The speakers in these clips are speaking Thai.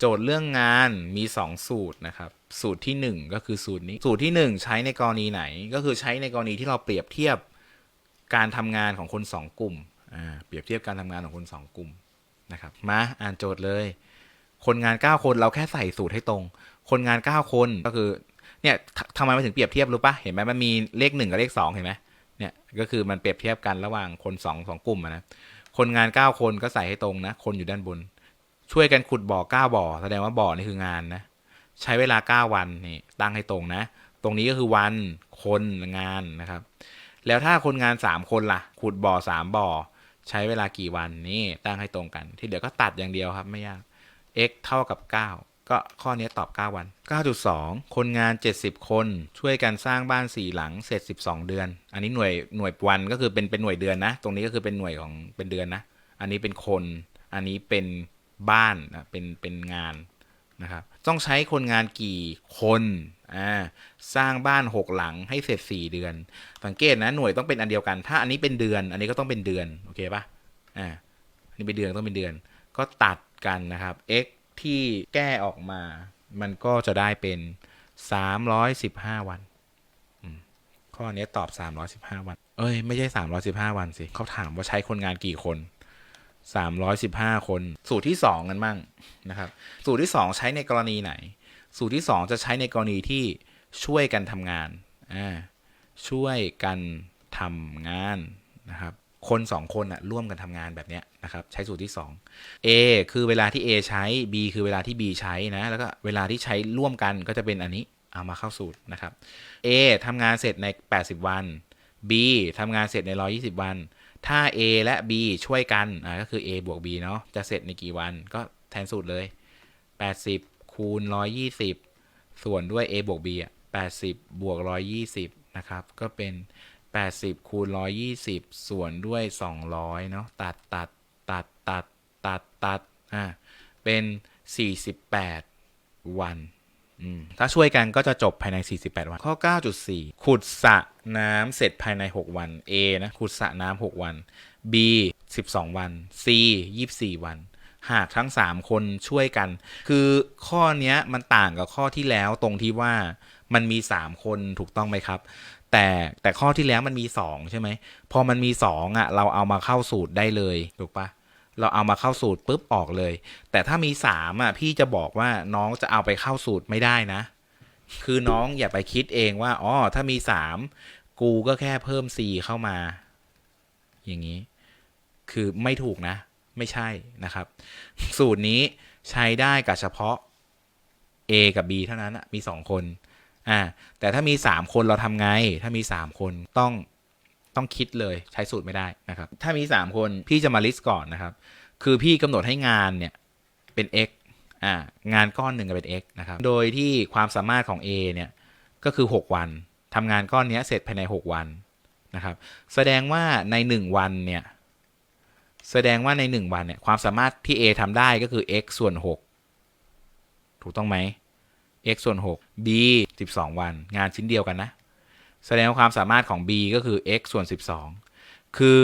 โจทย์เรื่องงานมี 2 สูตรนะครับ สูตรทีหนึ่1 ก็คือสูตรนี้ สูตรทีหนึ่1 ใช้ในกรณีไหน ก็คือใช้ในกรณีที่เราเปรียบเทียบการทำงานของคน 2 กลุ่ม อ่า เปรียบเทียบการทำงานของคน 2 กลุ่มนะครับ มาอ่านโจทย์เลย คนงาน 9 คนเราแค่ใส่สูตรให้ตรง คนงาน 9 คนก็คือ เนี่ยทำไมมันถึงเปรียบเทียบรู้ปะเห็นไหมมันมีเลข 1 กับเลข 2 เห็นไหมเนี่ยก็คือมันเปรียบเทียบกันระหว่างคน2งกลุ่มนะ คนงาน 9 คนก็ใส่ให้ตรงนะ คนอยู่ด้านบน ช่วยกันขุดบ่อเก้าบ่อ แสดงว่าบ่อนี่คืองานนะ ใช้เวลาเก้าวันนี่ตั้งให้ตรงนะ ตรงนี้ก็คือวันคนงานนะครับ แล้วถ้าคนงานสามคนล่ะ ขุดบ่อสามบ่อ ใช้เวลากี่วันนี่ตั้งให้ตรงกัน ที่เหลือก็ตัดอย่างเดียวครับไม่ยาก x เท่ากับ 9 ก็ข้อนี้ตอบ 9 วัน 9.2 คนงาน 70 คน ช่วยกันสร้างบ้าน 4 หลัง เสร็จ 12 เดือน อันนี้หน่วยหน่วยวันก็คือเป็นเป็นหน่วยเดือนนะ ตรงนี้ก็คือเป็นหน่วยของเป็นเดือนนะ อันนี้เป็นคน อันนี้เป็น บ้านนะเป็นเป็นงานนะครับต้องใช้คนงานกี่คนอ่าสร้างบ้าน 6 หลังให้เสร็จ 4 เดือน สังเกตนะหน่วยต้องเป็นอันเดียวกัน ถ้าอันนี้เป็นเดือน อันนี้ก็ต้องเป็นเดือนโอเคปะอ่าอันนี้เป็นเดือนต้องเป็นเดือน ก็ตัดกันนะครับ x ที่แก้ออกมา มันก็จะได้เป็น 315 วันข้อนี้ตอบ 315 วัน เอ้ย ไม่ใช่ 315 วันสิเขาถามว่าใช้คนงานกี่คน 315 คน สูตรที่ 2 กันมั่งนะครับ สูตรที่ 2 ใช้ในกรณีไหน สูตรที่ 2 จะใช้ในกรณีที่ช่วยกันทำงานอ่าช่วยกันทำงานนะครับ คนสองคนอะร่วมกันทำงานแบบเนี้ยนะครับ ใช้สูตรที่ 2 A คือเวลาที่ A ใช้ B คือเวลาที่ B ใช้นะ แล้วก็เวลาที่ใช้ร่วมกันก็จะเป็นอันนี้ เอามาเข้าสูตรนะครับ A ทำงานเสร็จใน 80 วัน B ทำงานเสร็จใน 120 วัน ถ้า A และ B ช่วยกันอ่าก็คือ A บวก B เนาะจะเสร็จในกี่วันก็แทนสูตรเลย 80 คูณ 120 ส่วนด้วย A บวก B อะ80 บวก 120 นะครับ ก็เป็น 80 คูณ 120 ส่วนด้วย 200 เนาะตัดตัดตัดตัดตัดตัดอ่าเป็น 48 วัน ถ้าช่วยกันก็จะจบภายใน 48 วัน ข้อ 9.4 ขุดสระน้ำเสร็จภายใน 6 วัน A นะ ขุดสระน้ำ6วัน B 12 วัน C 24 วัน หากทั้ง 3 คนช่วยกัน คือข้อนี้มันต่างกับข้อที่แล้วตรงที่ว่ามันมี 3 คนถูกต้องไหมครับ แต่แต่ข้อที่แล้วมันมี 2 ใช่ไหม พอมันมี 2อะเราเอามาเข้าสูตรได้เลย ถูกปะ เราเอามาเข้าสูตรปุ๊บออกเลย แต่ถ้ามี3อะพี่จะบอกว่าน้องจะเอาไปเข้าสูตรไม่ได้นะ คือน้องอย่าไปคิดเองว่าอ๋อถ้ามี3กูก็แค่เพิ่ม C เข้ามา อย่างนี้ คือไม่ถูกนะ ไม่ใช่นะครับ สูตรนี้ใช้ได้กับเฉพาะ A กับ B เท่านั้นนะมี2คนอ่าแต่ถ้ามี3คนเราทำไง ถ้ามี3คนต้อง ต้องคิดเลยใช้สูตรไม่ได้นะครับ ถ้ามี 3 คนพี่จะมา list ก่อนนะครับ คือพี่กำหนดให้งานเนี่ยเป็น x อ่างานก้อนหนึ่งก็เป็น x นะครับ โดยที่ความสามารถของ A เนี่ยก็คือ 6 วันทำงานก้อนเนี้ยเสร็จภายใน 6 วันนะครับ แสดงว่าใน 1 วันเนี่ยแสดงว่าใน 1 วันเนี่ยความสามารถที่ A ทำได้ก็คือ x ส่วน 6 ถูกต้องไหม x ส่วน 6 b 12 วัน งานชิ้นเดียวกันนะ แสดงความสามารถของ b ก็คือ x ส่วน 12 คือ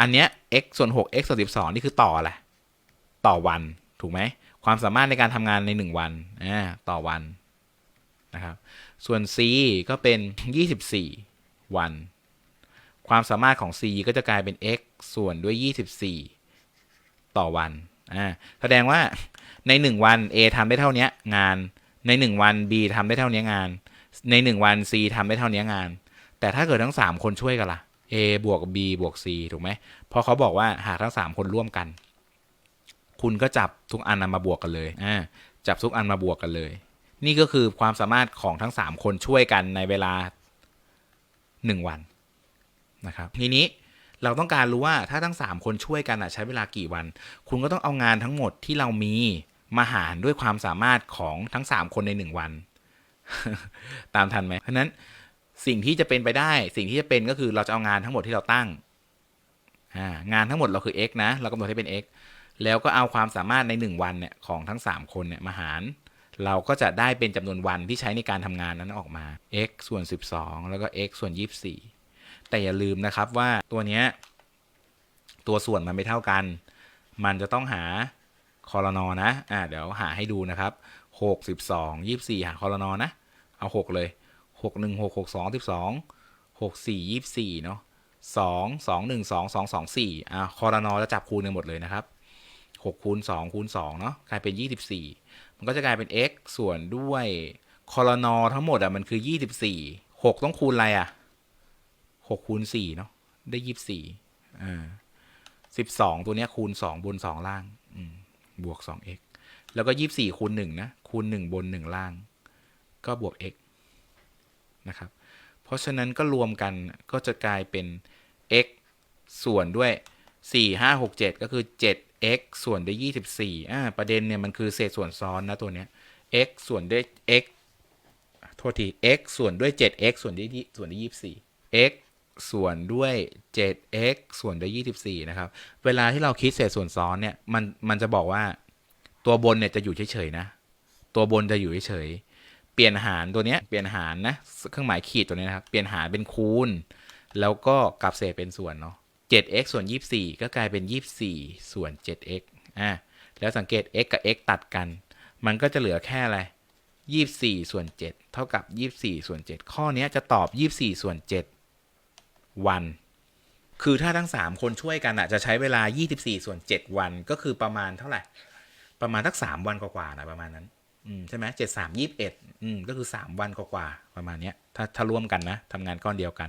อันเนี้ย x ส่วน 6 x ส่วน 12 นี่คือต่อแหละไรต่อวันถูกไหมความสามารถในการทำงานใน 1 วันอ่าต่อวันนะครับส่วน c ก็เป็น 24 วัน ความสามารถของ c ก็จะกลายเป็น x ส่วนด้วย 24 ต่อวันอ่าแสดงว่าใน 1 วัน A ทำได้เท่านี้งานใน 1 วัน B ทำได้เท่านี้งาน ใน1วัน C ทำได้เท่านี้งาน แต่ถ้าเกิดทั้ง 3 คนช่วยกันล่ะ A บวก B บวก C ถูกไหมเพราะเขาบอกว่าหากทั้ง 3 คนร่วมกัน คุณก็จับทุกอันนำมาบวกกันเลยอ่าจับทุกอันมาบวกกันเลย นี่ก็คือความสามารถของทั้ง 3 คนช่วยกันในเวลา 1 วันนะครับทีนี้เราต้องการรู้ว่าถ้าทั้ง 3 คนช่วยกันใช้เวลากี่วัน คุณก็ต้องเอางานทั้งหมดที่เรามีมาหารด้วยความสามารถของทั้ง 3 คนใน 1 วัน ตามทันไหมเพราะนั้นสิ่งที่จะเป็นไปได้ สิ่งที่จะเป็นก็คือเราจะเอางานทั้งหมดที่เราตั้งงานทั้งหมดเราคือ x นะ เรากำหนดให้เป็น x แล้วก็เอาความสามารถใน 1 วันเนี่ยของทั้ง 3 คนเนี่ยมาหาร เราก็จะได้เป็นจำนวนวันที่ใช้ในการทำงานนั้นออกมา x ส่วน 12 แล้วก็ x ส่วน 24 แต่อย่าลืมนะครับว่าตัวเนี้ยตัวส่วนมันไม่เท่ากัน มันจะต้องหาคอรนอนะอ่าเดี๋ยวหาให้ดูนะครับ หกสิบสองยี่สี่หาคอรนอนะ เอาหกเลยหกหนึ่งหกหกสองสิบสองหกสี่ยี่สี่เนาะสองสองหนึ่งสองสองสองสี่อ่าคอรนอจะจับคูณกันหมดเลยนะครับหกคูณสองคูณสองเนาะกลายเป็นยี่สิบสี่มันก็จะกลายเป็น x ส่วนด้วยคอรนอทั้งหมดอะมันคือยี่สิบสี่หกต้องคูณอะไรอะหกคูณสี่เนาะได้ยี่สิบสี่อ่าสิบสองตัวเนี้ยคูณสองบนสองล่างอืมบวกสอง x แล้วก็ยี่สี่คูณหนึ่งนะคูณหนึ่งบนหนึ่งล่าง ก็บวก x นะครับ เพราะฉะนั้นก็รวมกันก็จะกลายเป็น x ส่วนด้วยสี่ห้าหกเจ็ดก็คือเจ็ด x ส่วนด้วยยี่สิบสี่อ่าประเด็นเนี่ยมันคือเศษส่วนซ้อนนะตัวเนี้ย x ส่วนด้วย x โทษที x ส่วนด้วย 7x ส่วนด้วยส่วนด้วย 24 x ส่วนด้วย 7x ส่วนด้วย 24 นะครับ เวลาที่เราคิดเศษส่วนซ้อนเนี่ย มัน มันจะบอกว่า ตัวบนเนี่ยจะอยู่เฉยๆนะ ตัวบนจะอยู่เฉยๆเปลี่ยนหารตัวเนี้ยเปลี่ยนหารนะเครื่องหมายขีดตัวเนี้ยนะครับเปลี่ยนหารเป็นคูณ แล้วก็กลับเศษเป็นส่วนเนาะ 7x ส่วน 24 ก็กลายเป็น 24 ส่วน 7x อะแล้วสังเกต x กับ x ตัดกัน มันก็จะเหลือแค่อะไรยี่สี่ส่วนเจ็ดเท่ากับยี่สี่ส่วนเจ็ดข้อเนี้ยจะตอบยี่สี่ส่วนเจ็ดวัน คือถ้าทั้งสามคนช่วยกันอะ จะใช้เวลายี่สิบสี่ส่วนเจ็ดวัน ก็คือประมาณเท่าไหร่ ประมาณทักสามวันกว่าๆนะประมาณนั้นอืมใช่ไหมเจ็ดสามยี่สิบเอ็ดอืมก็คือสามวันกว่าๆประมาณเนี้ยถ้าถ้าร่วมกันนะทำงานก้อนเดียวกัน